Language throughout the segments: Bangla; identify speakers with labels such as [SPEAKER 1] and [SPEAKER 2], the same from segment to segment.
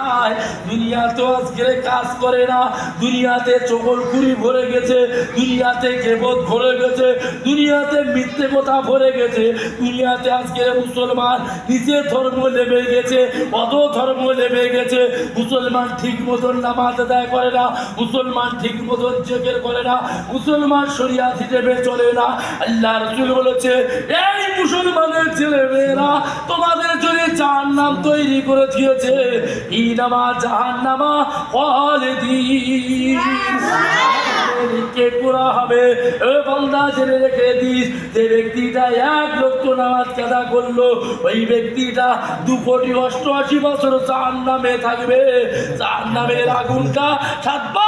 [SPEAKER 1] Ah. তো আজকে কাজ করে না। দুনিয়াতে ভরে গেছে, দুনিয়াতে ভরে গেছে, দুনিয়াতে মিথ্যে কথা ভরে গেছে, দুনিয়াতে আজকে মুসলমান ধর্ম নেমে গেছে ধর্ম নেমে গেছে। মুসলমান ঠিক মতন নামাজ আদায় করে না, মুসলমান ঠিক মতন জেকের করে না, মুসলমান শরিয়া হিসেবে চলে না। আল্লাহ রসুল বলেছে, এই মুসলমানের ছেলে মেয়েরা তোমাদের জন্য চার নাম তৈরি করে দিয়েছে। ইনামা রেখে দিস, যে ব্যক্তিটা এক নামাজ করল, ওই ব্যক্তিটা দু কোটি অষ্টআশি বছর জাহান্নামে নামে থাকবে। চার নামের আগুনটা সাতবার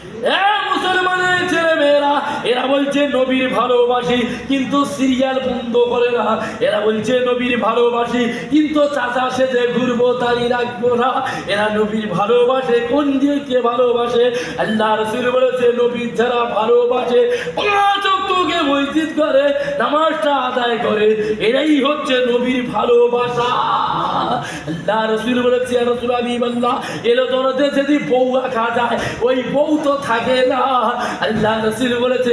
[SPEAKER 1] এ মুসলমানের ছেলে মেয়েরা এরা বলছে নবীর ভালোবাসি, কিন্তু সিরিয়াল বন্ধ করে না। এরা বলছে নবীর ভালোবাসি, কিন্তু চাচা সেজে ঘুরবো তাই রাখব না। এরা নবীর ভালোবাসে, কোন দিয়ে কে ভালোবাসে? আল্লাহ রসুল বলেছে নবীর যারা ভালোবাসে, পাঁচ অক্টকে মসজিদ করে, নামাজটা আদায় করে। এরাই হচ্ছে নবীর ভালোবাসা। আল্লাহ রসুল বলেছে রসুল আমি আল্লাহ এলো দরদে যদি বউ রাখা যায়, ওই বউ তো থাকে না। আল্লাহ রসুল বলেছে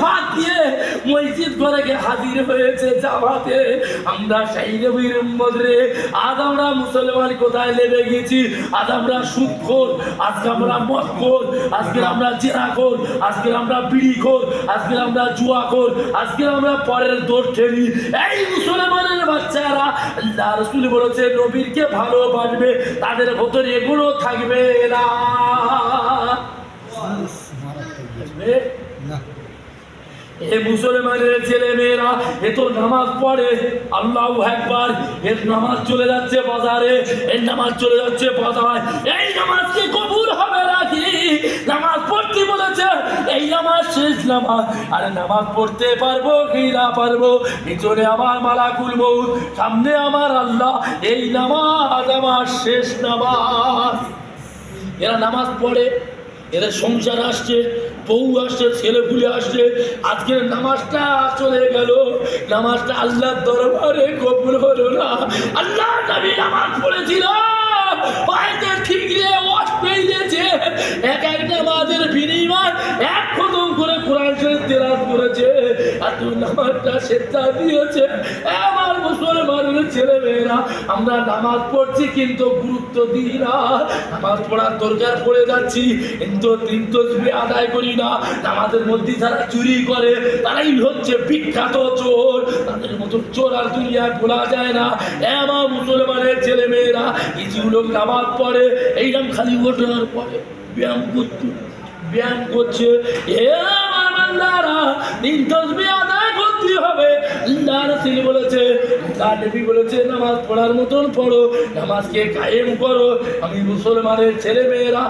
[SPEAKER 1] ভাত দিয়ে মসজিদ ঘরে গিয়ে হাজির হয়েছে জামাতে। আমরা সেই নবীর রে। আজ আমরা মুসলমান কোথায় নেমে গেছি? আজ আমরা সুদখোর আজকে আমরা মদখোর আজকে আমরা জেনাখোর আজকে আমরা বিড়িখোর আজকে আমরা জুয়াখোর আজকে আমরা পরের দৌড় ঠেলি এই মুসলমানের বাচ্চারা আল্লাহ রসুল বলেছে নবীরকে ভালোবাসবে তাদের ভেতরে এগুলো থাকবে না। থাকবে? এ মুসলমানের ছেলে মেয়েরা এ তো নামাজ পড়ে। আল্লাহ একবার এর নামাজ চলে যাচ্ছে বাজারে এর নামাজ চলে যাচ্ছে বাজার। এই নামাজ কি কবুল হবে নাকি? নামাজ পড়তে বলেছে, এই নামাজ শেষ নামাজ। আরে নামাজ পড়তে পারব কি না পারব? পিছনে আমার মালা খুলবো সামনে আমার আল্লাহ। এই নামাজ আমার শেষ নামাজ। এরা নামাজ পড়ে, এদের সংসার আসছে বউ আসছে, ছেলে ভুলে আসছে, আজকের নামাজটা চলে গেল। নামাজটা আল্লাহর দরবারে কবুল হলো না। আল্লাহ নামাজ পড়েছিল। তুই নামাজটা সেটা দিয়েছে। আমার মুসলমানের ছেলে আমরা নামাজ পড়ছি কিন্তু গুরুত্ব দিই না। নামাজ পড়ার দরকার পড়ে যাচ্ছি, কিন্তু তিন তসবি আদায় করি না। নামাজের মধ্যে যারা চুরি করে, তারাই হচ্ছে বিখ্যাত চোর। তাদের মতো চোর আর দুনিয়ায় বলা যায় না। এ মুসলমানের ছেলে মেয়েরা কিছু লোক নামাজ পড়ে এইরকম খালি ওঠার পরে ব্যায়াম করছে ব্যায়াম করছে। এ আদায় করতে হবে। বলেছে তার বলেছে, নামাজ পড়ার মতন পড়ো, নামাজকে কায়েম করো। আমি মুসলমানের ছেলে মেয়েরা